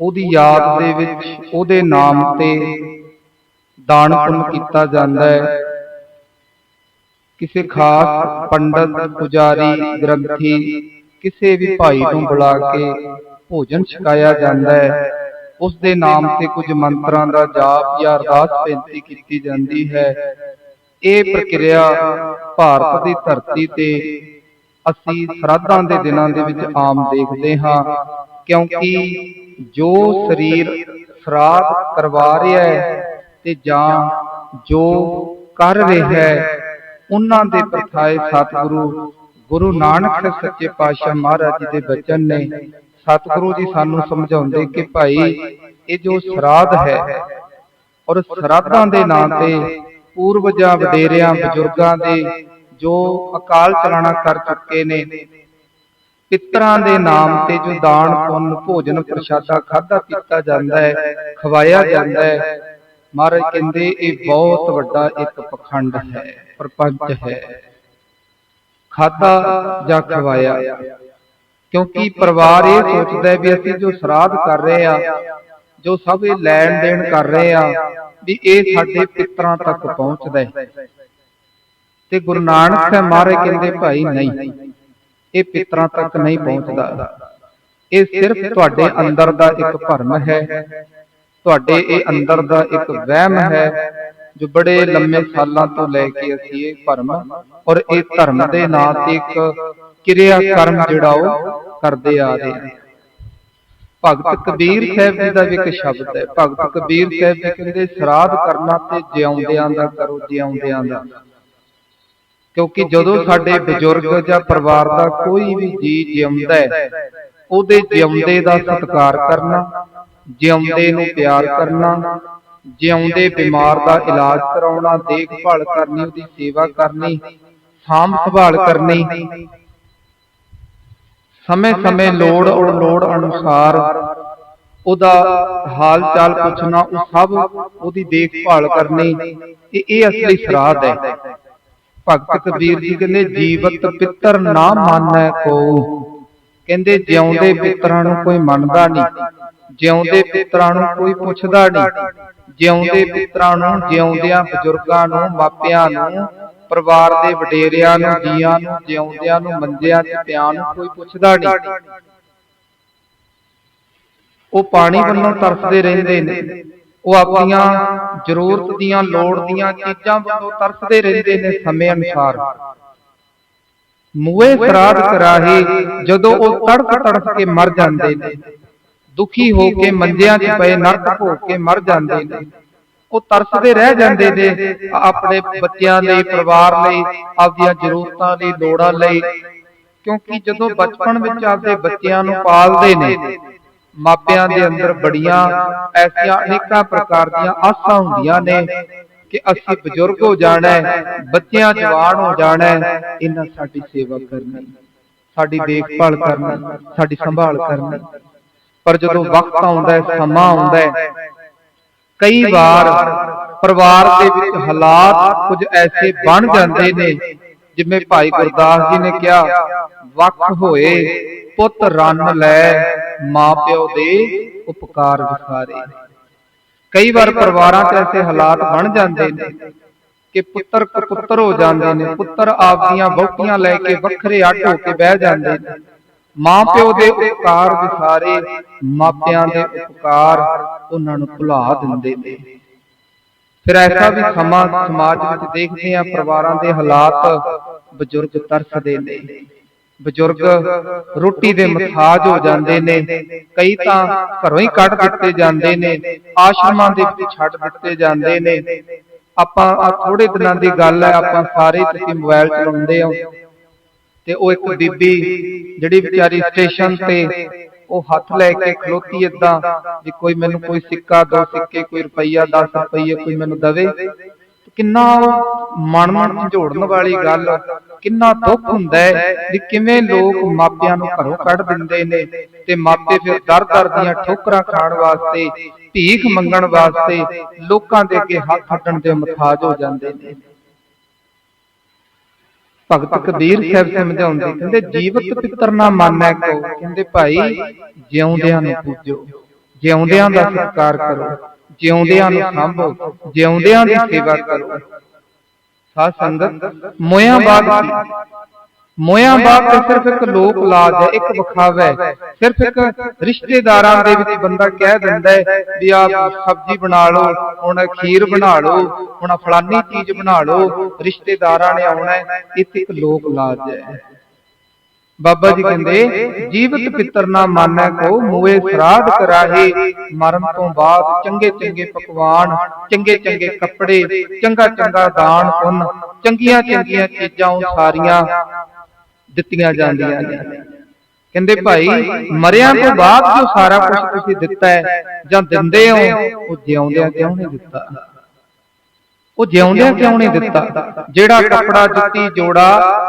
ਉਹਦੀ ਯਾਦ ਦੇ ਵਿੱਚ, ਉਹਦੇ ਨਾਮ ਤੇ ਦਾਨ ਪੁੰਨ ਕੀਤਾ ਜਾਂਦਾ ਹੈ। ਕਿਸੇ ਖਾਸ ਪੰਡਤ, ਪੁਜਾਰੀ, ਗ੍ਰੰਥੀ, ਕਿਸੇ ਵੀ ਭਾਈ ਨੂੰ ਬੁਲਾ ਕੇ ਭੋਜਨ ਛਕਾਇਆ ਜਾਂਦਾ ਹੈ। ਉਸ ਦੇ ਨਾਮ ਤੇ ਕੁਝ ਮੰਤਰਾਂ ਦਾ ਜਾਪ ਜਾਂ ਅਰਦਾਸ ਬੇਨਤੀ ਕੀਤੀ ਜਾਂਦੀ ਹੈ। ਇਹ ਪ੍ਰਕਿਰਿਆ ਭਾਰਤ ਦੀ ਧਰਤੀ ਤੇ ਅਸੀਂ ਸ਼ਰਾਧਾਂ ਦੇ ਦਿਨਾਂ ਦੇ ਵਿੱਚ ਆਮ ਦੇਖਦੇ ਹਾਂ। ਕਿਉਂਕਿ ਜੋ ਸਰੀਰ ਸ਼ਰਾਧ ਕਰਵਾ ਰਿਹਾ ਹੈ ਤੇ ਜਾਂ ਜੋ ਕਰ ਰਿਹਾ ਹੈ, ਉਹਨਾਂ ਦੇ ਪਰਥਾਏ ਸਤਿਗੁਰੂ, ਗੁਰੂ ਨਾਨਕ ਸਾਹਿਬ ਸੱਚੇ ਪਾਤਸ਼ਾਹ ਮਹਾਰਾਜ ਜੀ ਦੇ ਬਚਨ ਨੇ ਸਤਿਗੁਰੂ ਜੀ ਸਾਨੂੰ ਸਮਝਾਉਂਦੇ ਕਿ ਭਾਈ, ਇਹ ਜੋ ਸ਼ਰਾਧ ਹੈ ਔਰ ਸ਼ਰਾਧਾਂ ਦੇ ਨਾਂ ਤੇ ਪੂਰਵਜਾਂ, ਵਡੇਰਿਆਂ, ਬਜ਼ੁਰਗਾਂ ਦੇ ਜੋ ਅਕਾਲ ਚਲਾਣਾ ਕਰ ਚੁੱਕੇ ਨੇ ਪਿੱਤਰਾਂ ਦੇ ਨਾਮ ਤੇ ਜੋ ਦਾਨ, ਪੁੰਨ, ਭੋਜਨ, ਪ੍ਰਸ਼ਾਦਾ ਖਾਦਾ ਪੀਤਾ ਜਾਂਦਾ ਹੈ, ਖਵਾਇਆ ਜਾਂਦਾ ਹੈ। ਮਹਾਰਾਜ ਕਹਿੰਦੇ, ਇਹ ਬਹੁਤ ਵੱਡਾ ਇੱਕ ਪਖੰਡ ਹੈ, ਪ੍ਰਪੰਚ ਹੈ। ਖਾਦਾ ਜਾਂ ਖਵਾਇਆ? ਕਿਉਂਕਿ ਪਰਿਵਾਰ ਇਹ ਸੋਚਦਾ ਹੈ ਵੀ ਅਸੀਂ ਜੋ ਸ਼ਰਾਧ ਕਰ ਰਹੇ ਆ ਜੋ ਸਭ ਇਹ ਲੈਣ ਦੇਣ ਕਰ ਰਹੇ ਆ ਵੀ ਇਹ ਸਾਡੇ ਪਿੱਤਰਾਂ ਤੱਕ ਪਹੁੰਚਦਾ ਹੈ। ਤੇ ਗੁਰੂ ਨਾਨਕ ਸਾਹਿਬ ਮਹਾਰਾਜ ਕਹਿੰਦੇ, ਭਾਈ, ਨਹੀਂ। ਇਹ ਪਿਤਰਾਂ ਤੱਕ ਨਹੀਂ ਪਹੁੰਚਦਾ। ਇਹ ਸਿਰਫ ਤੁਹਾਡੇ ਅੰਦਰ ਦਾ ਇੱਕ ਭਰਮ ਹੈ। ਤੁਹਾਡੇ ਇਹ ਅੰਦਰ ਦਾ ਇੱਕ ਵਹਿਮ ਹੈ ਜੋ ਬੜੇ ਲੰਮੇ ਸਾਲਾਂ ਤੋਂ ਲੈ ਕੇ ਅਸੀਂ ਇਹ ਭਰਮ ਔਰ ਇਹ ਧਰਮ ਦੇ ਨਾਂ ਤੇ ਇੱਕ ਕਿਰਿਆ ਕਰਮ ਜਿਹੜਾ ਉਹ ਕਰਦੇ ਆ ਰਹੇ ਹਾਂ ਭਗਤ ਕਬੀਰ ਸਾਹਿਬ ਜੀ ਦਾ ਵੀ ਇੱਕ ਸ਼ਬਦ ਹੈ। ਭਗਤ ਕਬੀਰ ਸਾਹਿਬ ਜੀ ਕਹਿੰਦੇ ਸ਼ਰਾਧ ਕਰਨਾ ਤੇ ਜਿਉਂਦਿਆਂ ਦਾ ਕਰੋ ਜਿਉਂਦਿਆਂ ਦਾ। ਕਿਉਂਕਿ ਜਦੋਂ ਸਾਡੇ ਬਜ਼ੁਰਗ ਜਾਂ ਪਰਿਵਾਰ ਦਾ ਕੋਈ ਵੀ ਜੀ ਜਿਉਂਦਾ ਹੈ ਉਹਦੇ ਜਿਉਂਦੇ ਦਾ ਸਤਿਕਾਰ ਕਰਨਾ ਜਿਉਂਦੇ ਨੂੰ ਪਿਆਰ ਕਰਨਾ ਜਿਉਂਦੇ ਬਿਮਾਰ ਦਾ ਇਲਾਜ ਕਰਾਉਣਾ ਦੇਖਭਾਲ ਕਰਨੀ ਉਹਦੀ ਸੇਵਾ ਕਰਨੀ ਸਾਂਭ ਸੰਭਾਲ ਕਰਨੀ। ਸਮੇਂ-ਸਮੇਂ ਲੋੜ ਔਰ ਲੋੜ ਅਨੁਸਾਰ ਉਹਦਾ ਹਾਲ ਚਾਲ ਪੁੱਛਣਾ ਉਹ ਸਭ ਉਹਦੀ ਦੇਖਭਾਲ ਕਰਨੀ। ਇਹ ਇਹ ਅਸਲੀ ਸ਼ਰਾਧ ਹੈ। ਭਗਤ ਕਬੀਰ ਜੀ ਕਹਿੰਦੇ ਜੀਵਤ ਪਿੱਤਰ ਨਾ ਮਾਨੈ ਕੋ। ਕਹਿੰਦੇ ਜਿਉਂਦੇ ਪਿੱਤਰਾਂ ਨੂੰ ਕੋਈ ਮੰਨਦਾ ਨਹੀਂ। ਜਿਉਂਦੇ ਪਿੱਤਰਾਂ ਨੂੰ ਕੋਈ ਪੁੱਛਦਾ ਨਹੀਂ। ਜਿਉਂਦੇ ਪਿੱਤਰਾਂ ਨੂੰ ਜਿਉਂਦਿਆਂ ਬਜ਼ੁਰਗਾਂ ਨੂੰ ਮਾਪਿਆਂ ਨੂੰ ਪਰਿਵਾਰ ਦੇ ਵਡੇਰਿਆਂ ਨੂੰ ਜੀਆਂ ਨੂੰ ਜਿਉਂਦਿਆਂ ਨੂੰ ਮੰਜਿਆਂ 'ਚ ਪਿਆਂ ਨੂੰ ਕੋਈ ਪੁੱਛਦਾ ਨਹੀਂ। ਉਹ ਪਾਣੀ ਵੱਲੋਂ ਤਰਸਦੇ ਰਹਿੰਦੇ ਨੇ। ਉਹ ਆਪਣੀਆਂ ਜ਼ਰੂਰਤ ਦੀਆਂ ਲੋੜ ਦੀਆਂ ਚੀਜ਼ਾਂ ਵੱਲੋਂ ਤਰਸਦੇ ਰਹਿੰਦੇ ਨੇ ਸਮੇਂ ਅਨੁਸਾਰ। ਮੂਏ ਸਰਾਧ ਕਰਾਹੇ, ਜਦੋਂ ਉਹ ਤੜਕ ਤੜਕ ਕੇ ਮਰ ਜਾਂਦੇ ਨੇ। ਦੁਖੀ ਹੋ ਕੇ ਮੰਜਿਆਂ 'ਚ ਪਏ, ਨਰਕ ਭੋਗ ਕੇ ਮਰ ਜਾਂਦੇ ਨੇ। ਉਹ ਤਰਸਦੇ ਰਹਿ ਜਾਂਦੇ ਨੇ ਆਪਣੇ ਬੱਚਿਆਂ ਲਈ ਪਰਿਵਾਰ ਲਈ ਆਪਦੀਆਂ ਜ਼ਰੂਰਤਾਂ ਲਈ ਲੋੜਾਂ ਲਈ। ਕਿਉਂਕਿ ਜਦੋਂ ਬਚਪਨ ਵਿੱਚ ਆਪਦੇ ਬੱਚਿਆਂ ਨੂੰ ਪਾਲਦੇ ਨੇ ਮਾਪਿਆਂ ਦੇ ਅੰਦਰ ਬੜੀਆਂ ਐਸੀਆਂ ਅਨੇਕਾਂ ਪ੍ਰਕਾਰ ਦੀਆਂ ਆਸਾਂ ਹੁੰਦੀਆਂ ਨੇ ਕਿ ਅਸੀਂ ਬਜ਼ੁਰਗ ਹੋ ਜਾਣਾ ਹੈ, ਬੱਚਿਆਂ ਜਵਾਨ ਹੋ ਜਾਣਾ ਹੈ, ਇਹਨਾਂ ਸਾਡੀ ਸੇਵਾ ਕਰਨੀ, ਸਾਡੀ ਦੇਖਭਾਲ ਕਰਨੀ, ਸਾਡੀ ਸੰਭਾਲ ਕਰਨੀ। ਪਰ ਜਦੋਂ ਵਕਤ ਆਉਂਦਾ ਹੈ, ਸਮਾਂ ਆਉਂਦਾ ਹੈ, ਕਈ ਵਾਰ ਪਰਿਵਾਰ ਦੇ ਵਿੱਚ ਹਾਲਾਤ ਕੁਝ ਐਸੇ ਬਣ ਜਾਂਦੇ ਨੇ ਜਿਵੇਂ ਭਾਈ ਗੁਰਦਾਸ ਜੀ ਨੇ ਕਿਹਾ ਵਕ ਹੋਏ ਪੁੱਤ ਰੰਨ ਲੈ, ਮਾਪਿਓ ਦੇ ਉਪਕਾਰ ਵਿਸਾਰੇ ਕਈ ਵਾਰ ਪਰਿਵਾਰਾਂ 'ਚ ਐਸੇ ਹਾਲਾਤ ਬਣ ਜਾਂਦੇ ਨੇ ਕਿ ਪੁੱਤਰ ਕਪੁੱਤਰ ਹੋ ਜਾਂਦੇ ਨੇ, ਪੁੱਤਰ ਆਪਦੀਆਂ ਬਹੁਤੀਆਂ ਲੈ ਕੇ ਵੱਖਰੇ ਅੱਡ ਹੋ ਕੇ ਬਹਿ ਜਾਂਦੇ ਨੇ। ਮਾਂ ਪਿਓ ਦੇ ਉਪਕਾਰ ਵਿਸਾਰੇ ਮਾਪਿਆਂ ਦੇ ਉਪਕਾਰ ਉਹਨਾਂ ਨੂੰ ਭੁਲਾ ਦਿੰਦੇ ਨੇ। ਫਿਰ ਐਸਾ ਵੀ ਸਮਾਂ ਸਮਾਜ ਵਿੱਚ ਦੇਖਦੇ ਆ ਪਰਿਵਾਰਾਂ ਦੇ ਹਾਲਾਤ ਬਜ਼ੁਰਗ ਤਰਸਦੇ ਨੇ। ਬਜ਼ੁਰਗ ਰੋਟੀ ਦੇ ਮਥਾਜ ਹੋ ਜਾਂਦੇ ਨੇ, ਕਈ ਤਾਂ ਘਰੋਂ ਹੀ ਕੱਢ ਦਿੱਤੇ ਜਾਂਦੇ ਨੇ, ਆਸ਼ਰਮਾਂ ਦੇ ਵਿੱਚ ਛੱਡ ਦਿੱਤੇ ਜਾਂਦੇ ਨੇ। ਆਪਾਂ ਆ ਥੋੜੇ ਦਿਨਾਂ ਦੀ ਗੱਲ ਹੈ, ਆਪਾਂ ਸਾਰੇ ਤੁਸੀਂ ਮੋਬਾਈਲ ਚਲਾਉਂਦੇ ਹੋ। ਤੇ ਉਹ ਇੱਕ ਬੀਬੀ ਜਿਹੜੀ ਵਿਚਾਰੀ ਸਟੇਸ਼ਨ ਤੇ ਉਹ ਹੱਥ ਲੈ ਕੇ ਖਲੋਤੀ ਏਦਾਂ ਵੀ ਕੋਈ ਮੈਨੂੰ ਕੋਈ ਸਿੱਕਾ, ਦੋ ਸਿੱਕੇ, ਕੋਈ ਰੁਪਈਆ 10 ਰੁਪਈਏ ਕੋਈ ਮੈਨੂੰ ਦਵੇ। ਕਿੰਨਾ ਮਨ ਮਨ ਝੰਜੋੜਨ ਵਾਲੀ ਗੱਲ, ਕਿੰਨਾ ਦੁੱਖ ਹੁੰਦਾ ਹੈ ਵੀ ਕਿਵੇਂ ਲੋਕ ਮਾਪਿਆਂ ਨੂੰ ਘਰੋਂ ਕੱਢ ਦਿੰਦੇ ਨੇ ਤੇ ਮਾਪੇ ਫਿਰ ਦਰ-ਦਰ ਦੀਆਂ ਠੋਕਰਾਂ ਖਾਣ ਵਾਸਤੇ, ਭੀਖ ਮੰਗਣ ਵਾਸਤੇ ਲੋਕਾਂ ਦੇ ਅੱਗੇ ਹੱਥ ਅੱਡਣ ਦੇ ਮੁਤਾਜ ਹੋ ਜਾਂਦੇ ਨੇ। ਭਗਤ ਕਬੀਰ ਸਾਹਿਬ ਸਮਝਾਉਂਦੇ ਕਹਿੰਦੇ ਜੀਵਤ ਪਿੱਤਰ ਨਾ ਮਾਨੈ ਕੋ। ਕਹਿੰਦੇ ਭਾਈ ਜਿਉਂਦਿਆਂ ਨੂੰ ਪੂਜੋ। ਜਿਉਂਦਿਆਂ ਦਾ ਸਤਿਕਾਰ ਕਰੋ। ਜਿਉਂਦਿਆਂ ਨੂੰ ਸੰਭੋ। ਜਿਉਂਦਿਆਂ ਦੀ ਸੇਵਾ ਕਰੋ। ਸਾਧ ਸੰਗਤ ਮੋਇਆ ਬਾਗ ਮੋਇਆ ਤਾਂ ਸਿਰਫ ਇੱਕ ਲੋਕ ਲਾਜ ਹੈ ਇੱਕ ਵਿਖਾਵਾ ਹੈ। ਸਿਰਫ ਇੱਕ ਰਿਸ਼ਤੇਦਾਰਾਂ ਦੇ ਵਿੱਚ ਬੰਦਾ ਕਹਿ ਦਿੰਦਾ ਹੈ ਵੀ ਆ ਸਬਜ਼ੀ ਬਣਾ ਲਓ ਹੁਣ ਖੀਰ ਬਣਾ ਲਓ ਹੁਣ ਫਲਾਨੀ ਚੀਜ਼ ਬਣਾ ਲਓ ਰਿਸ਼ਤੇਦਾਰਾਂ ਨੇ ਆਉਣਾ ਹੈ ਇੱਥੇ ਇੱਕ ਲੋਕ ਲਾਜ ਹੈ। ਬਾਬਾ ਜੀ ਕਹਿੰਦੇ ਜੀਵਤ ਪਿੱਤਰ ਨਾ ਮਾਨੈ ਕੋ ਮੂਏ ਸਰਾਧ ਕਰਾਹੇ ਮਰਨ ਤੋਂ ਬਾਅਦ ਚੰਗੇ ਚੰਗੇ ਪਕਵਾਨ ਚੰਗੇ ਚੰਗੇ ਕੱਪੜੇ ਚੰਗਾ ਚੰਗਾ ਦਾਨ ਪੁੰਨ ਚੰਗੀਆਂ ਚੰਗੀਆਂ ਚੀਜ਼ਾਂ ਉਹ ਸਾਰੀਆਂ ਦਿੱਤੀਆਂ ਜਾਂਦੀਆਂ ਨੇ। ਕਹਿੰਦੇ ਭਾਈ ਮਰਿਆਂ ਤੋਂ ਬਾਅਦ ਜੋ ਸਾਰਾ ਕੁਝ ਤੁਸੀਂ ਦਿੱਤਾ ਹੈ ਜਾਂ ਦਿੰਦੇ ਹੋ ਉਹ ਜਿਉਂਦਿਆਂ ਕਿਉਂ ਨਹੀਂ ਦਿੱਤਾ? ਉਹ ਜਿਉਂਦਿਆਂ ਕਿਉਂ ਨਹੀਂ ਦਿੱਤਾ? ਜਿਹੜਾ ਕੱਪੜਾ ਜੁੱਤੀ ਜੋੜਾ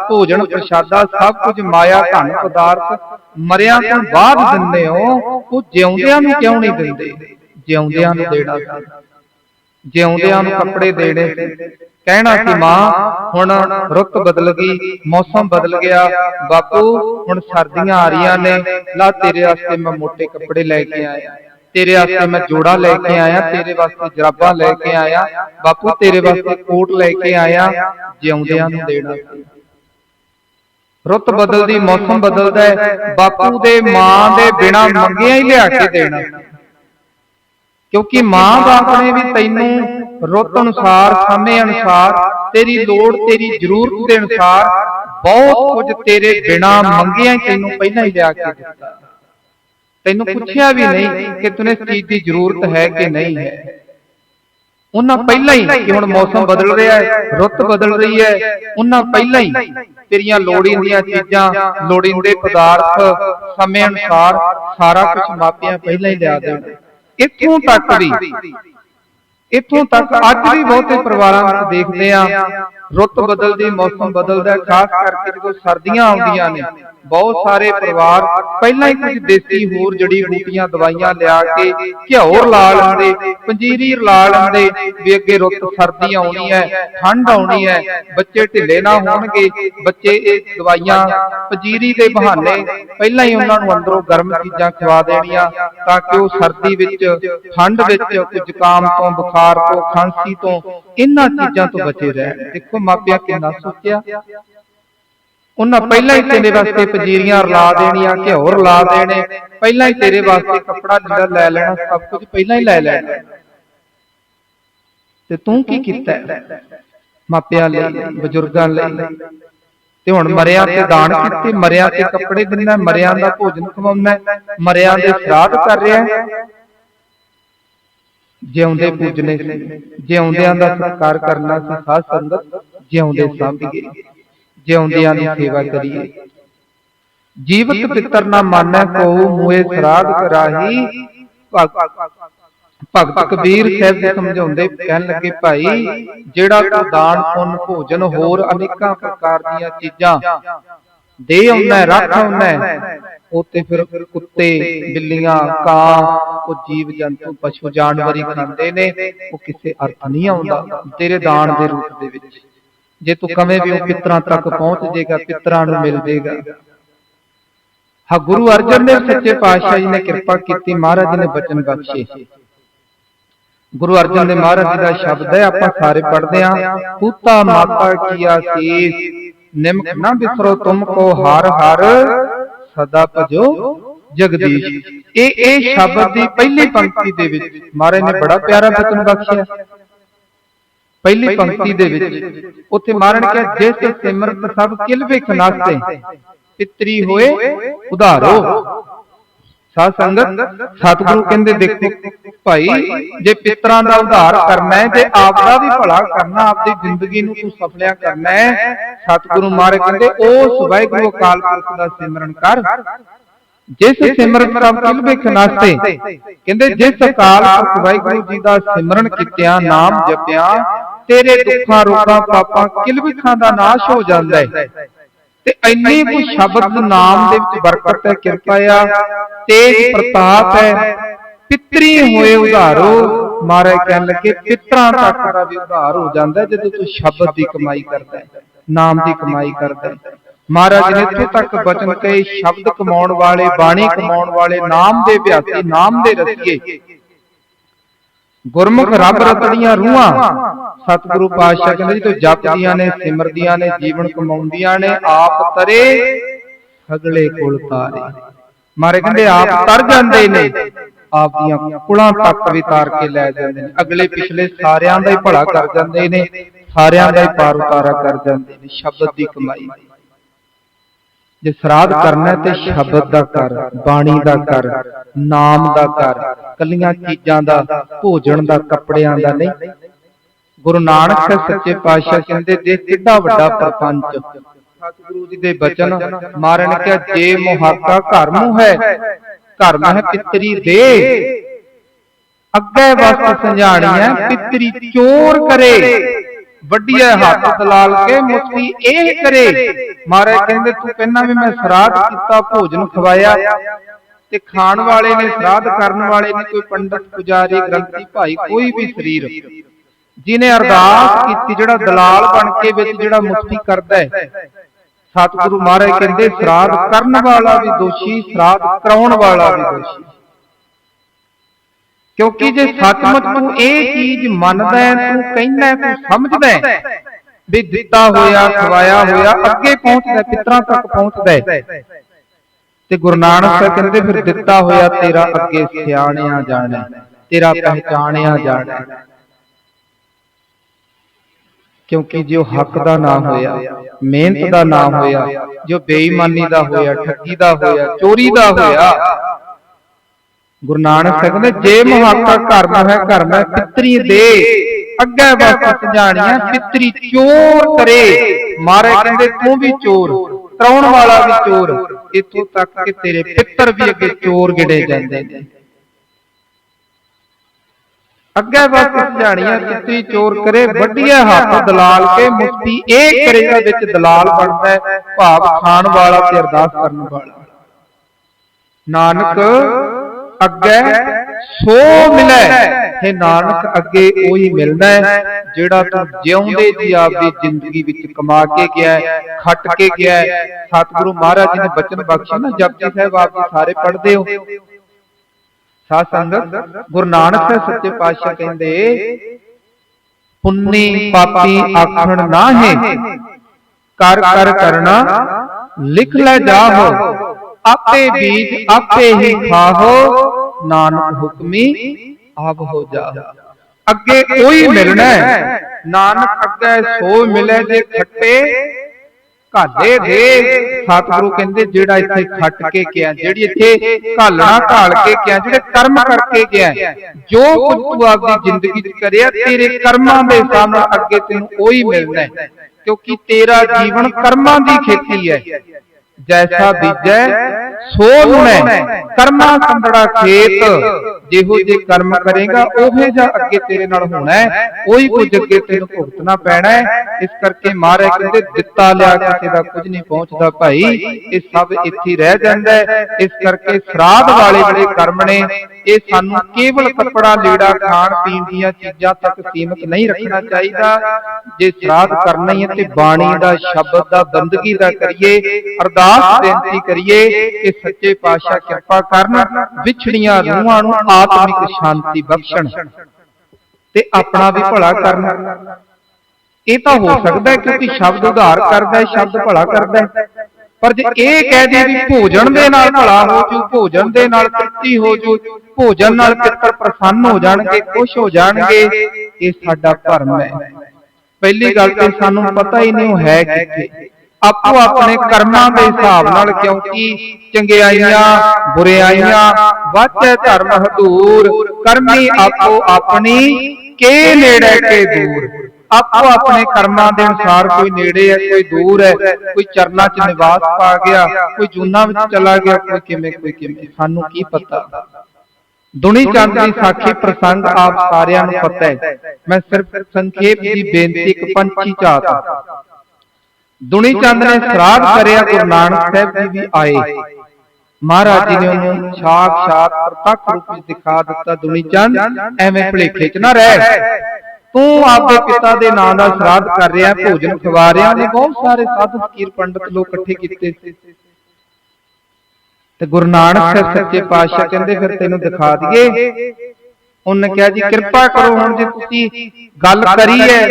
ਭੋਜਨ ਪ੍ਰਸ਼ਾਦਾ ਸਭ ਕੁਝ ਮਾਇਆ ਧਨ ਪਦਾਰਥ ਮਰਿਆਂ ਤੋਂ ਬਾਅਦ ਦਿੰਦੇ ਹੋ ਉਹ ਜਿਉਂਦਿਆਂ ਨੂੰ ਕਿਉਂ ਨਹੀਂ ਦਿੰਦੇ? ਜਿਉਂਦਿਆਂ ਨੂੰ ਦੇਣਾ। ਜਿਉਂਦਿਆਂ ਨੂੰ ਕੱਪੜੇ ਦੇਣੇ। ਸੀ ਕਹਿਣਾ ਸੀ ਮਾਂ ਹੁਣ ਰੁੱਤ ਬਦਲ ਗਈ ਮੌਸਮ ਬਦਲ ਗਿਆ। ਬਾਪੂ ਹੁਣ ਸਰਦੀਆਂ ਆ ਰਹੀਆਂ ਨੇ ਲਾ ਤੇਰੇ ਵਾਸਤੇ ਮੈਂ ਮੋٹے ਕੱਪੜੇ ਲੈ ਕੇ ਆਇਆ। ਤੇਰੇ ਵਾਸਤੇ ਮੈਂ ਜੋੜਾ ਲੈ ਕੇ ਆਇਆ ਤੇਰੇ ਵਾਸਤੇ ਜਰਾਬਾਂ ਲੈ ਕੇ ਆਇਆ। ਬਾਪੂ ਤੇਰੇ ਵਾਸਤੇ ਕੋਟ ਲੈ ਕੇ ਆਇਆ ਜਿਉਂਦਿਆਂ ਨੂੰ ਦੇਣਾ। ਸੀ ਰੁੱਤ ਬਦਲਦੀ ਮੌਸਮ ਬਦਲਦਾ ਹੈ। ਬਾਪੂ ਦੇ ਮਾਂ ਦੇ ਬਿਨਾ ਮੰਗਿਆ ਹੀ ਲਿਆ ਕੇ ਦੇਣਾ। ਕਿਉਂਕਿ ਮਾਂ ਬਾਪ ਨੇ ਵੀ ਤੈਨੂੰ ਰੁੱਤ ਅਨੁਸਾਰ ਸਮੇਂ ਅਨੁਸਾਰ ਤੇਰੀ ਲੋੜ ਤੇਰੀ ਜ਼ਰੂਰਤ ਦੇ ਅਨੁਸਾਰ ਬਹੁਤ ਕੁਝ ਤੇਰੇ ਬਿਨਾ ਮੰਗਿਆ ਹੀ ਤੈਨੂੰ ਪਹਿਲਾਂ ਹੀ ਲਿਆ ਕੇ ਦਿੱਤਾ। ਤੈਨੂੰ ਪੁੱਛਿਆ ਵੀ ਨਹੀਂ ਕਿ ਤੈਨੂੰ ਇਸ ਚੀਜ਼ ਦੀ ਜ਼ਰੂਰਤ ਹੈ ਕਿ ਨਹੀਂ ਹੈ। ਉਹਨਾਂ ਪਹਿਲਾਂ ਹੀ ਕਿ ਹੁਣ ਮੌਸਮ ਬਦਲ ਰਿਹਾ ਹੈ ਰੁੱਤ ਬਦਲ ਰਹੀ ਹੈ ਉਹਨਾਂ ਪਹਿਲਾਂ ਹੀ ਤੇਰੀਆਂ ਲੋੜੀਂਦੀਆਂ ਚੀਜ਼ਾਂ ਲੋੜੀਂਦੇ ਪਦਾਰਥ ਸਮੇਂ ਅਨੁਸਾਰ ਸਾਰਾ ਕੁਝ ਮਾਪਿਆਂ ਪਹਿਲਾਂ ਹੀ ਲਿਆ ਦੇਣਾ। ਇੱਥੋਂ ਤੱਕ ਵੀ ਇੱਥੋਂ ਤੱਕ ਅੱਜ ਵੀ ਬਹੁਤੇ ਪਰਿਵਾਰਾਂ ਵਿੱਚ ਦੇਖਦੇ ਆ ਰੁੱਤ ਬਦਲਦੀ, ਮੌਸਮ ਬਦਲਦਾ ਖਾਸ ਕਰਕੇ ਜਦੋਂ ਸਰਦੀਆਂ ਆਉਂਦੀਆਂ ਨੇ, ਬਹੁਤ ਸਾਰੇ ਪਰਿਵਾਰ, ਪਹਿਲਾਂ ਹੀ ਕੁਝ ਦੇਸੀ ਹੋਰ ਜੜੀ ਬੂਟੀਆਂ, ਦਵਾਈਆਂ ਲਿਆ ਕੇ ਘਿਓ ਲਾ ਲੈਂਦੇ, ਪੰਜੀਰੀ ਲਾ ਲੈਂਦੇ, ਵੀ ਅੱਗੇ ਰੁੱਤ ਸਰਦੀ ਆਉਣੀ ਹੈ, ਠੰਡ ਆਉਣੀ ਹੈ, ਬੱਚੇ ਢਿੱਲੇ ਨਾ ਹੋਣਗੇ, ਬੱਚੇ ਇਹ ਦਵਾਈਆਂ ਪੰਜੀਰੀ ਦੇ ਬਹਾਨੇ ਪਹਿਲਾਂ ਹੀ ਉਹਨਾਂ ਨੂੰ ਅੰਦਰੋਂ ਗਰਮ ਚੀਜ਼ਾਂ ਖਵਾ ਦੇਣੀਆਂ, ਤਾਂ ਕਿ ਉਹ ਸਰਦੀ ਵਿੱਚ, ਠੰਡ ਵਿੱਚ ਕੋਈ ਜ਼ੁਕਾਮ ਤੋਂ, ਬੁਖਾਰ ਤੋਂ, ਖਾਂਸੀ ਤੋਂ, ਇਹਨਾਂ ਚੀਜ਼ਾਂ ਤੋਂ ਬਚੇ ਰਹਿਣ। ਦੇਖੋ ਮਾਪਿਆਂ ਕਿੰਨਾ ਸੋਚਿਆ ਉਹਨਾਂ ਪਹਿਲਾਂ ਹੀ ਤੇਰੇ ਵਾਸਤੇ ਪੰਜੀਰੀਆਂ ਰਲਾ ਦੇਣੀਆਂ ਘਿਓ ਰਲਾ ਦੇਣੇ। ਪਹਿਲਾਂ ਹੀ ਤੇਰੇ ਵਾਸਤੇ ਕੱਪੜਾ ਲੀੜਾ ਲੈ ਲੈਣਾ ਸਭ ਕੁਝ ਪਹਿਲਾਂ ਹੀ ਲੈ ਲੈਣਾ। ਤੇ ਤੂੰ ਕੀ ਕੀਤਾ? ਮਾਪਿਆਂ ਲਈ ਬਜ਼ੁਰਗਾਂ ਲਈ। ਤੇ ਹੁਣ ਮਰਿਆਂ ਤੇ ਦਾਨ ਕੀਤੇ ਮਰਿਆਂ ਤੇ ਕੱਪੜੇ ਦਿੰਦਾ ਮਰਿਆਂ ਦਾ ਭੋਜਨ ਖਵਾਉਂਦਾ ਮਰਿਆਂ ਦੇ ਸ਼ਰਾਧ ਕਰ ਰਿਹਾ। ਜਿਉਂਦੇ ਪੂਜਨੇ ਸੀ ਜਿਉਂਦਿਆਂ ਦਾ ਸਤਿਕਾਰ ਕਰਨਾ ਸੀ ਸਾਧ ਸੰਗਤ ਜਿਉਂਦੇ ਸਾਂਭੀਏ। ਜਿਉਂਦਿਆਂ ਦੀ ਸੇਵਾ ਕਰੀਏ। ਜੀਵਤ ਪਿੱਤਰ ਨਾ ਮਾਨੈ ਕੋ ਮੂਏ ਸਰਾਧ ਕਰਾਹੀ। ਭਗ- ਭਗਤ ਕਬੀਰ ਸਾਹਿਬ ਜੀ ਸਮਝਾਉਂਦੇ ਕਹਿਣ ਲੱਗੇ ਭਾਈ ਜਿਹੜਾ ਤੂੰ ਦਾਨ ਪੁੰਨ ਭੋਜਨ ਹੋਰ ਅਨੇਕਾਂ ਪ੍ਰਕਾਰ ਦੀਆਂ ਚੀਜ਼ਾਂ ਦੇ ਆਉਂਦਾ ਰੱਖ ਆਉਣਾ ਉੱਤੇ ਫਿਰ ਕੁੱਤੇ, ਬਿੱਲੀਆਂ, ਕਾਂ, ਉਹ ਜੀਵ ਜੰਤੂ, ਪਸ਼ੂ ਜਾਨਵਰ ਖਾਂਦੇ ਨੇ, ਉਹ ਕਿਸੇ ਅਰਥ ਨਹੀਂ ਆਉਂਦਾ, ਤੇਰੇ ਦਾਨ ਦੇ ਰੂਪ ਦੇ ਵਿੱਚ। ਜੇ ਤੂੰ ਕਵੇਂ ਵੀ ਉਹ ਪਿਤਰਾਂ ਤੱਕ ਪਹੁੰਚ ਜਾਏਗਾ, ਪਿਤਰਾਂ ਨੂੰ ਮਿਲ ਜਾਏਗਾ। ਹਾਂ, ਗੁਰੂ ਅਰਜਨ ਦੇਵ ਸੱਚੇ ਪਾਤਸ਼ਾਹ ਜੀ ਨੇ ਕਿਰਪਾ ਕੀਤੀ, ਮਹਾਰਾਜ ਨੇ ਬਚਨ ਬਖਸ਼ੇ। ਗੁਰੂ ਅਰਜਨ ਦੇਵ ਮਹਾਰਾਜ ਜੀ ਦਾ ਸ਼ਬਦ ਹੈ, ਆਪਾਂ ਸਾਰੇ ਪੜ੍ਹਦੇ ਆਂ ਪੂਤਾ ਮਾਤਾ ਕੀਆ ਸੀਸ ਨਿਮਕ ਨਾ ਬਿਸਰੋ ਤੁਮ ਕੋ ਹਰ ਹਰ ਸਦਾ ਭਜੋ ਜਗਦੀਸ਼ ਇਹ ਇਹ ਸ਼ਬਦ ਦੀ ਪਹਿਲੀ ਪੰਕਤੀ ਦੇ ਵਿੱਚ ਮਹਾਰਾਜ ਨੇ ਬੜਾ ਪਿਆਰਾ ਬਚਨ ਬਖਸ਼ਿਆ। ਪਹਿਲੀ ਪੰਕਤੀ ਦੇ ਵਿੱਚ। ਉੱਥੇ ਮਹਾਰਾਜ ਨੇ ਕਿਹਾ ਜਿਸ ਸਿਮਰਤ ਸਭ ਕਿਲ ਵਿਖ ਨਾਸਤੇ ਪਿਤਰੀ ਹੋਏ ਉਧਾਰੋ। ਸਾਧ ਸੰਗਤ ਸਤਿਗੁਰੂ ਕਹਿੰਦੇ ਦੇਖੋ ਭਾਈ ਜੇ ਪਿਤਰਾਂ ਦਾ ਉਧਾਰ ਕਰਨਾ ਹੈ ਤੇ ਆਪ ਦਾ ਵੀ ਭਲਾ ਕਰਨਾ ਆਪਦੀ ਜ਼ਿੰਦਗੀ ਨੂੰ ਤੂੰ ਸਫਲਿਆ ਕਰਨਾ ਹੈ ਸਤਿਗੁਰੂ ਮਹਾਰਾਜ ਕਹਿੰਦੇ ਉਸ ਵਾਹਿਗੁਰੂ ਅਕਾਲ ਪੁਰਖ ਦਾ ਸਿਮਰਨ ਕਰ ਜਿਸ ਸਿਮਰਨ ਸਭ ਕਿਲ ਵਿਖ ਨਾਸਤੇ ਕਹਿੰਦੇ ਜਿਸ ਅਕਾਲ ਪੁਰਖ ਵਾਹਿਗੁਰੂ ਜੀ ਦਾ ਸਿਮਰਨ ਕੀਤਿਆਂ ਨਾਮ ਜਪਿਆ ਤੇਰੇ ਦੁੱਖਾਂ ਰੋਗਾਂ ਪਾਪਾਂ ਕਿਲ ਵਿਖਾਂ ਦਾ ਨਾਸ਼ ਹੋ। ਜਾਂਦਾ ਹੈ। ਤੇ ਇੰਨੀ ਕੁ ਸ਼ਬਦ ਨਾਮ ਦੇ ਵਿੱਚ ਬਰਕਤ ਹੈ ਕਿਰਪਾ ਆ ਤੇਜ ਪ੍ਰਤਾਪ ਹੈ। ਪਿਤਰੀ ਹੋਏ ਉਧਾਰੋ। ਮਹਾਰਾਜ ਕਹਿਣ ਲੱਗੇ ਪਿਤਰਾਂ ਤੱਕ ਦਾ ਵੀ ਉਧਾਰ ਹੋ ਜਾਂਦਾ ਜਦੋਂ ਤੂੰ ਸ਼ਬਦ ਦੀ ਕਮਾਈ ਕਰਦਾ ਹੈ। ਨਾਮ ਦੀ ਕਮਾਈ ਕਰਦਾ ਹੈ। ਮਹਾਰਾਜ ਨੇ ਇੱਥੋਂ ਤੱਕ ਬਚਨ ਕਹੇ ਸ਼ਬਦ ਕਮਾਉਣ ਵਾਲੇ ਬਾਣੀ ਕਮਾਉਣ ਵਾਲੇ ਨਾਮ ਦੇ ਅਭਿਆਸੀ ਨਾਮ ਦੇ ਰਸੀਏ। ਗੁਰਮੁਖ ਰੱਬ ਰਤੜੀਆਂ ਰੂਹਾਂ। ਸਤਿਗੁਰੂ ਪਾਤਸ਼ਾਹ ਕਹਿੰਦੇ ਜੀ ਤੂੰ ਜਪਦੀਆਂ ਨੇ ਸਿਮਰਦੀਆਂ ਨੇ ਜੀਵਨ ਕਮਾਉਂਦੀਆਂ ਨੇ ਆਪ ਤਰੇ ਅਗਲੇ ਕੁਲ ਤਾਰੇ। ਮਾਰੇ ਕਹਿੰਦੇ ਆਪ ਤਰ ਜਾਂਦੇ ਨੇ। ਆਪ ਦੀਆਂ ਕੁਲਾਂ ਤੱਕ ਵੀ ਤਾਰ ਕੇ ਲੈ ਜਾਂਦੇ ਨੇ। ਅਗਲੇ ਪਿਛਲੇ ਸਾਰਿਆਂ ਦਾ ਹੀ ਭਲਾ ਕਰ ਜਾਂਦੇ ਨੇ ਸਾਰਿਆਂ ਦਾ ਹੀ ਪਾਰ ਉਤਾਰਾ ਕਰ ਜਾਂਦੇ ਨੇ ਸ਼ਬਦ ਦੀ ਕਮਾਈ। ਜੇ ਸਰਾਧ ਕਰਨਾ ਹੈ ਤੇ ਸ਼ਬਦ ਦਾ ਕਰ ਬਾਣੀ ਦਾ ਕਰ ਨਾਮ ਦਾ ਕਰ ਕੱਲੀਆਂ ਚੀਜ਼ਾਂ ਦਾ ਭੋਜਨ ਦਾ ਕੱਪੜਿਆਂ ਦਾ ਨਹੀਂ। ਗੁਰੂ ਨਾਨਕ ਸੱਚੇ ਪਾਤਸ਼ਾਹ ਕਹਿੰਦੇ ਦੇਖ ਕਿੱਡਾ ਵੱਡਾ ਪ੍ਰਪੰਚ ਸਤਿਗੁਰੂ ਜੀ ਦੇ ਬਚਨ ਮਾਰਨ ਕਿਹਾ ਜੇ ਮੁਹਾਕਾ ਘਰ ਨੂੰ ਹੈ ਘਰ ਹੈ ਪਿਤਰੀ ਦੇ। ਅੱਗੇ ਵਸਤ ਸੰਝਾਣੀਐ ਪਿਤਰੀ ਚੋਰ ਕਰੇ। ਵੱਡੀਏ ਹੱਥ ਦਲਾਲ ਕੇ ਮੁਕਤੀ ਇਹ ਕਰੇ। ਮਹਾਰਾਜ ਕਹਿੰਦੇ ਤੂੰ ਕਹਿੰਦਾ ਵੀ ਮੈਂ ਸਰਾਧ ਕੀਤਾ ਭੋਜਨ ਖਵਾਇਆ ਤੇ ਖਾਣ ਵਾਲੇ ਨੇ ਸਰਾਧ ਕਰਨ ਵਾਲੇ ਨੇ ਕੋਈ ਪੰਡਤ ਪੁਜਾਰੀ ਗ੍ਰੰਥੀ ਭਾਈ ਕੋਈ ਵੀ ਸਰੀਰ। ਜਿਨੇ ਅਰਦਾਸ ਕੀਤੀ ਜਿਹੜਾ ਦਲਾਲ ਬਣ ਕੇ ਵਿੱਚ ਜਿਹੜਾ ਮੁਕਤੀ ਕਰਦਾ ਹੈ। ਸਤਿਗੁਰੂ ਮਹਾਰਾਜ ਕਹਿੰਦੇ ਸਰਾਧ ਕਰਨ ਵਾਲਾ ਵੀ ਦੋਸ਼ੀ ਸਰਾਧ ਕਰਾਉਣ ਵਾਲਾ ਵੀ ਦੋਸ਼ੀ। ਕਿਉਂਕਿ ਜੇ ਸੱਚਮੁੱਚ ਤੂੰ ਇਹ ਚੀਜ਼ ਮੰਨਦਾ ਹੈ ਤੂੰ ਕਹਿੰਦਾ ਹੈ, ਤੂੰ ਸਮਝਦਾ ਹੈ ਵੀ ਦਿੱਤਾ ਹੋਇਆ ਖਵਾਇਆ ਹੋਇਆ ਅੱਗੇ ਪਹੁੰਚਦਾ ਪਿਤਰਾਂ ਤੱਕ ਪਹੁੰਚਦਾ ਹੈ। ਤੇ ਗੁਰੂ ਨਾਨਕ ਸਾਹਿਬ ਕਹਿੰਦੇ ਫਿਰ ਦਿੱਤਾ ਹੋਇਆ ਤੇਰਾ ਅੱਗੇ ਸਿਆਣਿਆ ਜਾਣਾ ਤੇਰਾ ਪਹਿਚਾਣਿਆ ਜਾਣਾ। ਕਿਉਂਕਿ ਜੋ ਹੱਕ ਦਾ ਨਾ ਹੋਇਆ ਮਿਹਨਤ ਦਾ ਨਾ ਹੋਇਆ ਜੋ ਬੇਈਮਾਨੀ ਦਾ ਹੋਇਆ ਠੱਗੀ ਦਾ ਹੋਇਆ ਚੋਰੀ ਦਾ ਹੋਇਆ ਗੁਰੂ ਨਾਨਕ ਸਾਹਿਬ ਕਹਿੰਦੇ ਜੇ ਮੁਹਾਕਾ ਕਰਨਾ ਹੈ ਕਰਨਾ ਪਿਤਰੀ ਦੇ ਅੱਗੇ ਵਸਤ ਜਾਣੀਆਂ ਪਿਤਰੀ ਚੋਰ ਕਰੇ। ਮਾਰੇ ਕਹਿੰਦੇ ਤੂੰ ਵੀ ਚੋਰ ਤਰਾਉਣ ਵਾਲਾ ਵੀ ਚੋਰ। ਇਥੋਂ ਤੱਕ ਕਿ ਤੇਰੇ ਪਿੱਤਰ ਵੀ ਅੱਗੇ ਚੋਰ ਗਿੜੇ ਜਾਂਦੇ ਨੇ। ਅੱਗੇ ਵਸਤ ਜਾਣੀਆਂ ਪਿਤਰੀ ਚੋਰ ਕਰੇ। ਵੱਡੀਆਂ ਹੱਥ ਦਲਾਲ ਕੇ ਮੁਕਤੀ ਇਹ ਕਰੇਗਾ ਵਿੱਚ ਦਲਾਲ ਬਣਦਾ ਹੈ ਭਾਵ ਖਾਣ ਵਾਲਾ ਤੇ ਅਰਦਾਸ ਕਰਨ ਵਾਲਾ। ਨਾਨਕ ਅੱਗੇ ਸੋ ਮਿਲੇ। ਹੈ ਨਾਨਕ, ਅੱਗੇ ਉਹੀ ਮਿਲਦਾ ਹੈ, ਜਿਹੜਾ ਤੂੰ ਜਿਉਂਦੇ ਜੀ ਆਪਦੀ ਜ਼ਿੰਦਗੀ ਵਿੱਚ ਕਮਾ ਕੇ ਗਿਆ ਖੱਟ ਕੇ ਗਿਆ ਸਤਿਗੁਰੂ ਮਹਾਰਾਜ ਜੀ ਨੇ ਬਚਨ ਬਖਸ਼ੇ ਨਾ ਜਪਜੀ ਸਾਹਿਬ ਆਪ ਜੀ ਸਾਰੇ ਪੜ੍ਹਦੇ ਹੋ। ਸਾਧ ਸੰਗਤ, ਗੁਰੂ ਨਾਨਕ ਸਾਹਿਬ ਸੱਚੇ ਪਾਤਸ਼ਾਹ ਕਹਿੰਦੇ, ਪੁੰਨੀ ਪਾਪੀ ਆਖਣ ਨਾਹੇ, ਕਰ ਕਰ ਕਰਨਾ, ਲਿਖ ਲੈ ਜਾਹੋ। ਆਪੇ ਬੀਜ ਆਪੇ ਹੀ ਖਾਹੋ ਨਾਨਕ ਹੁਕਮੀ ਆਪ ਹੋ ਜਾ। ਅੱਗੇ ਕੋਈ ਮਿਲਣਾ ਨਾਨਕ ਅੱਗੇ ਸੋ ਮਿਲੇ ਜੇ ਖੱਟੇ। ਘਾਲੇ ਦੇ। ਸਤਿਗੁਰੂ ਕਹਿੰਦੇ ਜਿਹੜਾ ਇੱਥੇ ਖੱਟ ਕੇ ਗਿਆ ਜਿਹੜੀ ਇੱਥੇ ਘਾਲਣਾ ਘਾਲ ਕੇ ਗਿਆ ਜਿਹੜੇ ਕਰਮ ਕਰਕੇ ਗਿਆ ਜੋ ਕੁਝ ਤੂੰ ਆਪਦੀ ਜ਼ਿੰਦਗੀ 'ਚ ਕਰਿਆ ਤੇਰੇ ਕਰਮਾਂ ਦੇ ਨਾਲ ਅੱਗੇ ਤੈਨੂੰ ਉਹੀ ਮਿਲਣਾ ਹੈ। ਕਿਉਂਕਿ ਤੇਰਾ ਜੀਵਨ ਕਰਮਾਂ ਦੀ ਖੇਤੀ ਹੈ। ਜੈਸਾ ਬੀਜੈ ਸੋ ਲੁਣੈ। ਕਰਮਾਂ ਸੰਦੜਾ ਖੇਤ ਜਿਹੋ ਜੇ ਕਰਮ ਕਰੇਗਾ ਉਹੇ ਜਿਹਾ ਅੱਗੇ ਤੇਰੇ ਨਾਲ ਹੋਣਾ। ਹੈ ਉਹੀ ਕੁਝ ਅੱਗੇ ਤੈਨੂੰ ਭੁਗਤਣਾ ਪੈਣਾ। ਹੈ ਇਸ ਕਰਕੇ ਮਹਾਰਾਜ ਕਹਿੰਦੇ ਦਿੱਤਾ ਲਿਆ ਕਿਸੇ ਦਾ ਕੁਝ ਨਹੀਂ ਪਹੁੰਚਦਾ ਭਾਈ। ਇਹ ਸਭ ਇੱਥੇ ਰਹਿ ਜਾਂਦਾ ਹੈ। ਇਸ ਕਰਕੇ ਸਰਾਧ ਵਾਲੇ ਜਿਹੜੇ ਕਰਮ ਨੇ ਇਹ ਸਾਨੂੰ ਕੇਵਲ ਕੱਪੜਾ ਲੀੜਾ ਖਾਣ ਪੀਣ ਦੀਆਂ ਚੀਜ਼ਾਂ ਤੱਕ ਸੀਮਿਤ ਨਹੀਂ ਰੱਖਣਾ ਚਾਹੀਦਾ। ਜੇ ਸਰਾਧ ਕਰਨਾ ਹੀ ਹੈ ਤੇ ਬਾਣੀ ਦਾ, ਸ਼ਬਦ ਦਾ, ਬੰਦਗੀ ਦਾ ਕਰੀਏ, ਅਰਦਾਸ ਬੇਨਤੀ ਕਰੀਏ ਕਿ ਸੱਚੇ ਪਾਤਸ਼ਾਹ ਕਿਰਪਾ ਕਰਨ, ਵਿਛੜੀਆਂ ਰੂਹਾਂ ਨੂੰ ਆਤਮਿਕ ਸ਼ਾਂਤੀ ਬਖਸ਼ਣ ਤੇ ਆਪਣਾ ਵੀ ਭਲਾ ਕਰਨ। ਇਹ ਤਾਂ ਹੋ ਸਕਦਾ ਕਿਉਂਕਿ ਸ਼ਬਦ ਉਧਾਰ ਕਰਦਾ ਹੈ ਸ਼ਬਦ ਭਲਾ ਕਰਦਾ। ਹੈ ਪਰ ਜੇ ਇਹ ਕਹਿ ਦੇ ਵੀ ਭੋਜਨ ਦੇ ਨਾਲ ਭਲਾ ਹੋ ਜੂ ਭੋਜਨ ਦੇ ਨਾਲ ਤ੍ਰਿਪਤੀ ਹੋ ਜੂ ਭੋਜਨ ਨਾਲ ਪਿੱਤਰ ਪ੍ਰਸੰਨ ਹੋ ਜਾਣਗੇ ਖੁਸ਼ ਹੋ ਜਾਣਗੇ ਇਹ ਸਾਡਾ ਭਰਮ ਹੈ। ਪਹਿਲੀ ਗੱਲ ਤੇ ਸਾਨੂੰ ਪਤਾ ਹੀ ਨਹੀਂ ਉਹ ਹੈ ਕਿੱਥੇ। ਆਪੋ ਆਪਣੇ ਕਰਮਾਂ ਦੇ ਹਿਸਾਬ ਨਾਲ ਕਿਉਂਕਿ ਚੰਗਿਆਈਆਂ ਬੁਰਿਆਈਆਂ ਵਾਚੈ ਧਰਮ ਹਦੂਰ ਕਰਮੀ ਆਪੋ ਆਪਣੀ ਕੇ ਨੇੜੇ ਕੇ ਦੂਰ। ਆਪੋ ਆਪਣੇ ਕਰਮਾਂ ਦੇ ਅਨੁਸਾਰ ਕੋਈ ਨੇੜੇ ਹੈ ਕੋਈ ਦੂਰ ਹੈ ਕੋਈ ਚਰਨਾਂ 'ਚ ਨਿਵਾਸ ਪਾ ਗਿਆ ਕੋਈ ਜੂਨਾ ਵਿੱਚ ਚਲਾ ਗਿਆ ਕੋਈ ਕਿਵੇਂ ਕੋਈ ਕਿਵੇਂ ਸਾਨੂੰ ਕੀ ਪਤਾ? ਦੁਨੀ ਚੰਦ ਦੀ ਸਾਖੀ ਪ੍ਰਸੰਗ ਆਪ ਸਾਰਿਆਂ ਨੂੰ ਪਤਾ ਹੈ। ਮੈਂ ਸਿਰਫ ਸੰਖੇਪ ਦੀ ਬੇਨਤੀ ਇੱਕ ਪੰਛੀ ਝਾਤ ਦੁਨੀ ਚੰਦ ਨੇ ਸਰਾਧ ਕਰਿਆ ਗੁਰੂ ਨਾਨਕ ਸਾਹਿਬ ਜੀ ਵੀ ਆਏ। ਮਹਾਰਾਜ ਜੀ ਨੇ ਉਹਨੂੰ ਸਾਖਸ਼ਾਤ ਪ੍ਰਤੱਖ ਰੂਪ ਵਿੱਚ ਦਿਖਾ ਦਿੱਤਾ ਦੁਨੀ ਚੰਦ ਐਵੇਂ ਭੁਲੇਖੇ 'ਚ ਨਾ ਰਹਿ। ਤੂੰ ਆਪਦੇ ਪਿਤਾ ਦੇ ਨਾਂ ਦਾ ਸ਼ਰਾਧ ਕਰ ਰਿਹਾ ਭੋਜਨ ਖਵਾ ਰਿਹਾ। ਨੇ ਬਹੁਤ ਸਾਰੇ ਸਾਧੂ ਫਕੀਰ ਪੰਡਤ ਲੋਕ ਇਕੱਠੇ ਕੀਤੇ। ਤੇ ਗੁਰੂ ਨਾਨਕ ਸਾਹਿਬ ਸੱਚੇ ਪਾਤਸ਼ਾਹ ਕਹਿੰਦੇ ਫਿਰ ਤੈਨੂੰ ਦਿਖਾ ਦਈਏ। ਉਹਨੇ ਕਿਹਾ ਜੀ ਕਿਰਪਾ ਕਰੋ ਹੁਣ ਜੇ ਤੁਸੀਂ ਗੱਲ ਕਰੀ ਹੈ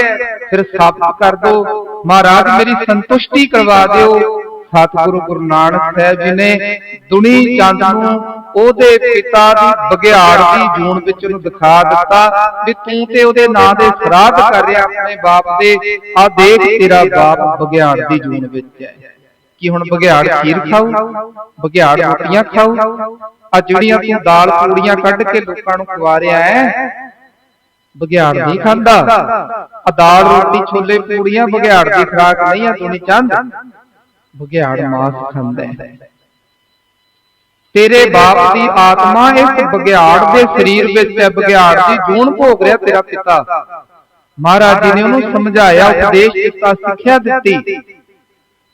ਫਿਰ ਸਾਬਤ ਕਰ ਦਿਓ। ਮਹਾਰਾਜ ਮੇਰੀ ਸੰਤੁਸ਼ਟੀ ਕਰਵਾ ਦਿਓ। ਸਤਿਗੁਰੂ ਗੁਰੂ ਨਾਨਕ ਸਾਹਿਬ ਜੀ ਨੇ ਦੁਨੀ ਚੰਦ ਨੂੰ ਉਹਦੇ ਪਿਤਾ ਦੀ ਬਗਿਆੜ ਦੀ ਜੂਨ ਵਿੱਚ ਉਹਨੂੰ ਦਿਖਾ ਦਿੱਤਾ ਵੀ ਤੂੰ ਤੇ ਉਹਦੇ ਨਾਂ ਦੇ ਸਰਾਧ ਕਰ ਰਿਹਾ, ਆਪਣੇ ਬਾਪ ਦੇ। ਆ ਦੇਖ ਤੇਰਾ ਬਾਪ ਬਗਿਆੜ ਦੀ ਜੂਨ ਵਿੱਚ ਹੈ। ਕੀ ਹੁਣ ਬਗਿਆੜ ਖੀਰ ਖਾਊ? ਬਗਿਆੜ ਰੋਟੀਆਂ ਖਾਊ? ਆ ਜਿਹੜੀਆਂ ਤੂੰ ਦਾਲ ਪੂੜੀਆਂ ਕੱਢ ਕੇ ਲੋਕਾਂ ਨੂੰ ਖਵਾ ਰਿਹਾ ਹੈ, ਬਗਿਆੜ ਨਹੀਂ ਖਾਂਦਾ। ਆ ਦਾਲ ਰੋਟੀ, ਛੋਲੇ ਪੂੜੀਆਂ ਬਗਿਆੜ ਦੀ ਖਰਾਕ ਨਹੀਂ ਆ, ਤੂੰ ਨਹੀਂ ਚੰਦ ਬਗਿਆੜ ਮਾਸ ਖਾਂਦਾ ਹੈ। ਤੇਰੇ ਬਾਪ ਦੀ ਆਤਮਾ ਇਸ ਬਗਿਆੜ ਦੇ ਸਰੀਰ ਵਿੱਚ ਹੈ। ਬਗਿਆੜ ਦੀ ਜੂਨ ਭੋਗ ਰਿਹਾ ਤੇਰਾ ਪਿਤਾ। ਮਹਾਰਾਜ ਜੀ ਨੇ ਉਹਨੂੰ ਸਮਝਾਇਆ ਉਪਦੇਸ਼ ਦਿੱਤਾ ਸਿੱਖਿਆ ਦਿੱਤੀ।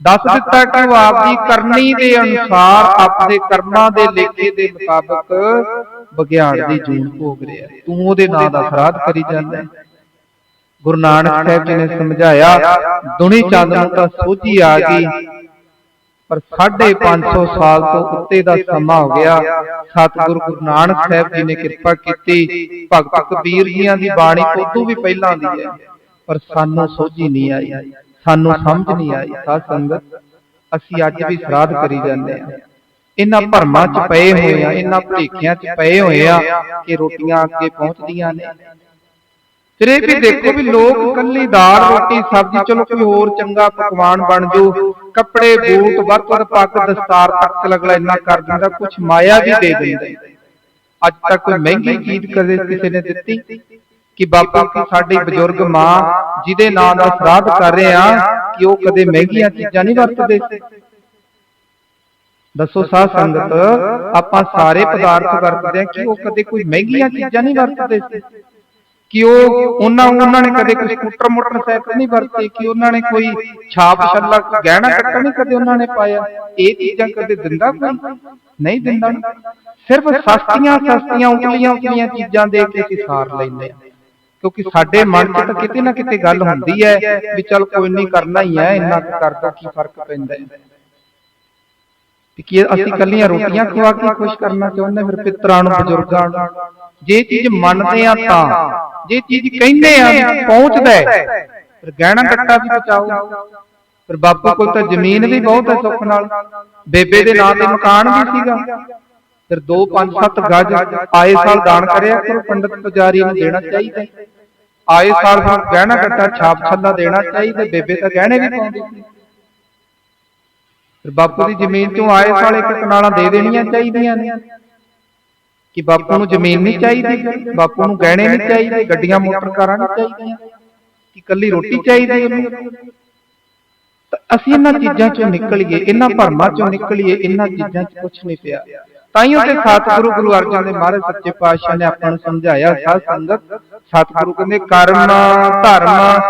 ਦੱਸ ਦਿੱਤਾ ਕਿ ਉਹ ਆਪਦੀ ਕਰਨੀ ਦੇ ਅਨੁਸਾਰ ਆਪਣੇ ਕਰਮਾਂ ਦੇ ਲੇਖੇ ਦੇ ਮੁਤਾਬਕ ਬਗਿਆੜ ਦੀ ਜੂਨ ਭੋਗ ਰਿਹਾ। ਤੂੰ ਉਹਦੇ ਨਾਂ ਦਾ ਸਰਾਧ ਕਰੀ ਜਾਂਦਾ। ਹੈ ਗੁਰੂ ਨਾਨਕ ਸਾਹਿਬ ਜੀ ਨੇ ਸਮਝਾਇਆ ਦੁਨੀ ਚੰਦ ਨੂੰ ਤਾਂ ਸੋਝੀ ਆ ਗਈ। ਪਰ 550 ਸਾਲ ਤੋਂ ਉੱਤੇ ਦਾ ਸਮਾਂ ਹੋ ਗਿਆ। ਸਤਿਗੁਰੂ ਗੁਰੂ ਨਾਨਕ ਸਾਹਿਬ ਜੀ ਨੇ ਕਿਰਪਾ ਕੀਤੀ। ਭਗਤ ਕਬੀਰ ਜੀਆਂ ਦੀ ਬਾਣੀ ਉਦੋਂ ਵੀ ਪਹਿਲਾਂ ਦੀ ਹੈ। ਪਰ ਸਾਨੂੰ ਸੋਝੀ ਨਹੀਂ ਆਈ। ਸਾਨੂੰ ਸਮਝ ਨਹੀਂ ਆਈ। ਸਾਧ ਸੰਗਤ, ਅਸੀਂ ਅੱਜ ਵੀ ਸ਼ਰਾਧ ਕਰੀ ਜਾਂਦੇ ਆ ਇਹਨਾਂ ਭਰਮਾਂ 'ਚ ਪਏ ਹੋਏ ਆ ਇਹਨਾਂ ਭੁਲੇਖਿਆਂ 'ਚ ਪਏ ਹੋਏ ਆ ਕਿ ਰੋਟੀਆਂ ਅੱਗੇ ਪਹੁੰਚਦੀਆਂ ਨੇ। ਫਿਰ ਇਹ ਵੀ ਦੇਖੋ ਵੀ ਲੋਕ ਕੱਲੀ ਦਾਲ, ਰੋਟੀ, ਸਬਜ਼ੀ, ਚਲੋ ਕੋਈ ਹੋਰ ਚੰਗਾ ਪਕਵਾਨ ਬਣ ਜੂ ਕੱਪੜੇ, ਬੂਟ, ਵੱਧ ਵੱਧ ਪੱਗ ਦਸਤਾਰ ਤੱਕ ਅਗਲਾ ਇੰਨਾ ਕਰ ਦਿੰਦਾ ਕੁਝ ਮਾਇਆ ਵੀ ਦੇ ਦਿੰਦਾ ਅੱਜ ਤੱਕ ਕੋਈ ਮਹਿੰਗੀ ਚੀਜ਼ ਕਦੇ ਕਿਸੇ ਨੇ ਦਿੱਤੀ ਕਿ ਬਾਪੂ ਕੀ ਸਾਡੀ ਬਜ਼ੁਰਗ ਮਾਂ ਜਿਹਦੇ ਨਾਂ ਦਾ ਸ਼ਰਾਧ ਕਰ ਰਹੇ ਆ ਕਿ ਉਹ ਕਦੇ ਮਹਿੰਗੀਆਂ ਚੀਜ਼ਾਂ ਨਹੀਂ ਵਰਤਦੇ। ਦੱਸੋ ਸਾਧ ਸੰਗਤ, ਆਪਾਂ ਸਾਰੇ ਪਦਾਰਥ ਵਰਤਦੇ ਆ ਕਿ ਉਹ ਕਦੇ ਕੋਈ ਮਹਿੰਗੀਆਂ ਚੀਜ਼ਾਂ ਨਹੀਂ ਵਰਤਦੇ। ਸੀ ਕਿ ਉਹ ਉਹਨਾਂ ਉਹਨਾਂ ਨੇ ਕਦੇ ਕੋਈ ਸਕੂਟਰ ਮੋਟਰਸਾਈਕਲ ਨਹੀਂ ਵਰਤੇ, ਕਿ ਉਹਨਾਂ ਨੇ ਕੋਈ ਛਾਪ ਛੱਲਾ ਗਹਿਣਾ ਕੱਟਾ ਨਹੀਂ ਕਦੇ ਉਹਨਾਂ ਨੇ ਪਾਇਆ? ਇਹ ਚੀਜ਼ਾਂ ਕਦੇ ਦਿੰਦਾ ਕੋਈ? ਨਹੀਂ ਦਿੰਦਾ। ਸਿਰਫ ਸਸਤੀਆਂ ਸਸਤੀਆਂ ਉਤਲੀਆਂ ਉਤਲੀਆਂ ਚੀਜ਼ਾਂ ਦੇ ਕੇ ਅਸੀਂ ਸਾਰ ਲੈਂਦੇ ਆ ਕਿਉਂਕਿ ਸਾਡੇ ਮਨ 'ਚ ਤਾਂ ਕਿਤੇ ਨਾ ਕਿਤੇ ਗੱਲ ਹੁੰਦੀ ਹੈ ਵੀ ਚਲ ਕੋਈ ਨਹੀਂ ਕਰਨਾ ਹੀ ਹੈ, ਇੰਨਾ ਕਰਦਾ ਕੀ ਫ਼ਰਕ ਪੈਂਦਾ ਹੈ? ਕਿ ਅਸੀਂ ਕੱਲੀਆਂ ਰੋਟੀਆਂ ਖਵਾ ਕੇ ਖੁਸ਼ ਕਰਨਾ ਚਾਹੁੰਦੇ ਫਿਰ ਪਿੱਤਰਾਂ ਨੂੰ, ਬਜ਼ੁਰਗਾਂ ਨੂੰ। ਜੇ ਚੀਜ਼ ਮੰਨਦੇ ਆ ਤਾਂ ਜੇ ਚੀਜ਼ ਕਹਿੰਦੇ ਆ ਪਹੁੰਚਦਾ ਹੈ, ਫਿਰ ਗਹਿਣਾ ਕੱਟਾ ਵੀ ਬਚਾਓ। ਫਿਰ ਬਾਪੂ ਕੋਲ ਤਾਂ ਜ਼ਮੀਨ ਵੀ ਬਹੁਤ ਹੈ ਸੁੱਖ ਨਾਲ। ਬੇਬੇ ਦੇ ਨਾਂ ਤੇ ਮਕਾਨ ਵੀ ਸੀਗਾ। ਫਿਰ 2 5 7 ਗਜ ਆਏ ਸਾਲ ਦਾਨ ਕਰਿਆ ਕਰੋ, ਪੰਡਤ ਪੁਜਾਰੀ ਨੂੰ ਦੇਣਾ ਚਾਹੀਦਾ। ਆਏ ਸਾਲ ਫਿਰ ਗਹਿਣਾ ਕੱਟਾ, ਛਾਪ ਛੱਲਾ ਦੇਣਾ ਚਾਹੀਦਾ, ਬੇਬੇ ਤਾਂ ਗਹਿਣੇ ਵੀ ਪਾਉਂਦੀ ਸੀ। ਫਿਰ ਬਾਪੂ ਦੀ ਜ਼ਮੀਨ ਤੋਂ ਆਏ ਸਾਲ ਇੱਕ ਕਨਾਲਾਂ ਦੇ ਦੇਣੀਆਂ ਚਾਹੀਦੀਆਂ ਨੇ। ਕਿ ਬਾਪੂ ਨੂੰ ਜ਼ਮੀਨ ਨਹੀਂ ਚਾਹੀਦੀ, ਬਾਪੂ ਨੂੰ ਗਹਿਣੇ ਨਹੀਂ ਚਾਹੀਦੇ, ਗੱਡੀਆਂ ਮੋਟਰ ਕਾਰਾਂ ਨਹੀਂ ਚਾਹੀਦੀਆਂ, ਕਿ ਕੱਲੀ ਰੋਟੀ ਚਾਹੀਦੀ ਉਹਨੂੰ। ਤਾਂ ਅਸੀਂ ਇਹਨਾਂ ਚੀਜ਼ਾਂ ਚੋਂ ਨਿਕਲੀਏ, ਇਹਨਾਂ ਭਰਮਾਂ ਚੋਂ ਨਿਕਲੀਏ, ਇਹਨਾਂ ਚੀਜ਼ਾਂ 'ਚ ਕੁਝ ਨਹੀਂ ਪਿਆ। ਤਾਈਓ ਤੇ ਸਤਿਗੁਰੂ ਗੁਰੂ ਅਰਜਨ ਦੇਵ ਮਹਾਰਾਜ ਸੱਚੇ ਪਾਤਸ਼ਾਹ ਨੇ ਆਪਾਂ ਨੂੰ ਸਮਝਾਇਆ, ਸਾਧ ਸੰਗਤ, ਸਤਿਗੁਰੂ ਕਹਿੰਦੇ, ਕਰਮ, ਧਰਮ,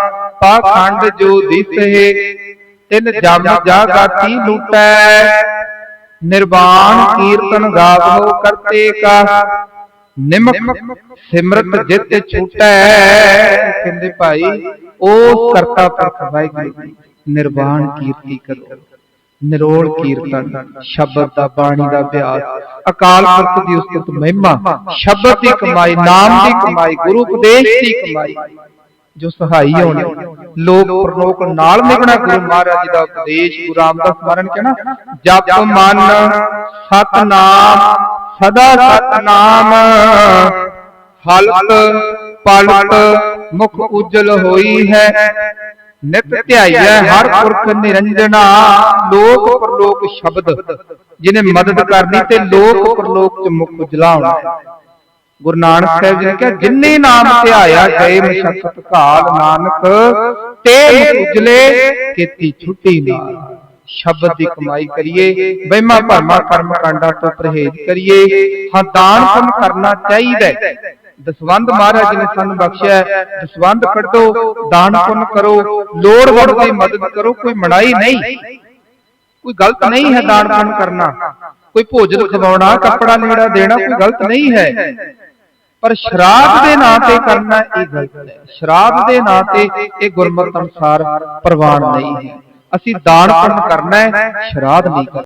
ਪਾਖੰਡ ਜੋ ਦਿਸਹਿ ਤਿਨ ਜਮ ਜਾਗਾਤੀ ਲੁਟੈ ਨਿਰਵਾਣ ਕੀਰਤਨ ਗਾਵੋ ਕਰਤੇ ਕਾ। ਨਿਮਕ ਸਿਮਰਤ ਜਿਤ ਛੂਟੈ ਕਹਿੰਦੇ ਭਾਈ ਉਹ ਕਰਤਾ ਪੁਰਖ ਵਾਹਿਗੁਰੂ। ਨਿਰਵਾਣ ਕੀਰਤੀ ਕਰੋ। ਨਿਰੋਲ ਕੀਰਤਨ ਸ਼ਬਦ ਦਾ ਬਾਣੀ ਦਾ ਅਭਿਆਸ। ਅਕਾਲ ਪੁਰਖ ਦੀ ਉਸਤਤ ਮਹਿਮਾ। ਸ਼ਬਦ ਦੀ ਕਮਾਈ ਨਾਮ ਦੀ ਕਮਾਈ ਗੁਰੂ ਉਪਦੇਸ਼ ਦੀ ਕਮਾਈ। ਜੋ ਸਹਾਈ ਹੋਣ। ਲੋਕ ਪ੍ਰਲੋਕ ਨਾਲ ਨਿਗਣਾ ਗੁਰੂ ਮਹਾਰਾਜ ਜੀ ਦਾ ਉਪਦੇਸ਼ ਗੁਰੂ ਰਾਮਦਾਸ ਮਹਾਰਾਜ ਨੇ? ਕਹਿਣਾ ਜਪ ਮਨ ਸਤਨਾਮ ਸਦਾ ਸਤਨਾਮ। ਹਲਤ ਪਲਤ ਮੁਖ ਉਜਲ ਹੋਈ ਹੈ। ਨਿਤ ਧਿਆਈਐ ਹਰ ਪੁਰਖ ਨਿਰੰਜਨਾ। ਲੋਕ ਪ੍ਰਲੋਕ ਸ਼ਬਦ। ਜਿਨੇ ਮਦਦ ਕਰਨੀ ਤੇ ਲੋਕ ਪ੍ਰਲੋਕ ਚ ਮੁਖ ਉਜਲਾਉਣਾ ਗੁਰੂ ਨਾਨਕ ਸਾਹਿਬ ਜੀ ਨੇ ਕਿਹਾ ਜਿਨਨੇ ਨਾਮ ਧਿਆਇਆ ਗਏ ਮਸ਼ਕਤ ਘਾਲ ਨਾਨਕ ਤੇ ਉਜਲੇ ਕੀਤੀ ਛੁੱਟੀ ਨਾਲ। ਸ਼ਬਦ ਦੀ ਕਮਾਈ ਕਰੀਏ ਬਹਿਮਾ ਭਰਮਾ ਕਰਮ ਕਾਂਡਾਂ ਤੋਂ ਪਰਹੇਜ਼ ਕਰੀਏ। ਹਾਂ ਦਾਨ ਪੁੰਨ ਕਰਨਾ ਚਾਹੀਦਾ ਹੈ। ਦਸਵੰਦ ਮਹਾਰਾਜ ਨੇ ਸਾਨੂੰ ਬਖਸ਼ਿਆ ਦਸਵੰਦ ਕੱਢੋ ਦਾਨ ਪੁੰਨ ਕਰੋ ਲੋੜਵੰਦ ਦੀ ਮਦਦ ਕਰੋ ਕੋਈ ਮੜਾਈ ਨਹੀਂ। ਕੋਈ ਗਲਤ ਨਹੀਂ ਹੈ ਦਾਨ ਪੁੰਨ ਕਰਨਾ। ਕੋਈ ਭੋਜਨ ਖਵਾਉਣਾ ਕੱਪੜਾ ਲੀੜਾ ਦੇਣਾ ਕੋਈ ਗਲਤ ਨਹੀਂ ਹੈ। ਪਰ ਸ਼ਰਾਬ ਦੇ ਨਾਂ ਤੇ ਕਰਨਾ ਇਹ ਗਲਤ ਹੈ। ਸ਼ਰਾਬ ਦੇ ਨਾਂ ਤੇ ਇਹ ਗੁਰਮਤਿ ਅਨੁਸਾਰ ਪ੍ਰਵਾਨ ਨਹੀਂ ਹੈ। ਅਸੀਂ ਦਾਨ ਪੁੰਨ ਕਰਨਾ ਹੈ ਸ਼ਰਾਧ ਨਹੀਂ ਕਰਨਾ।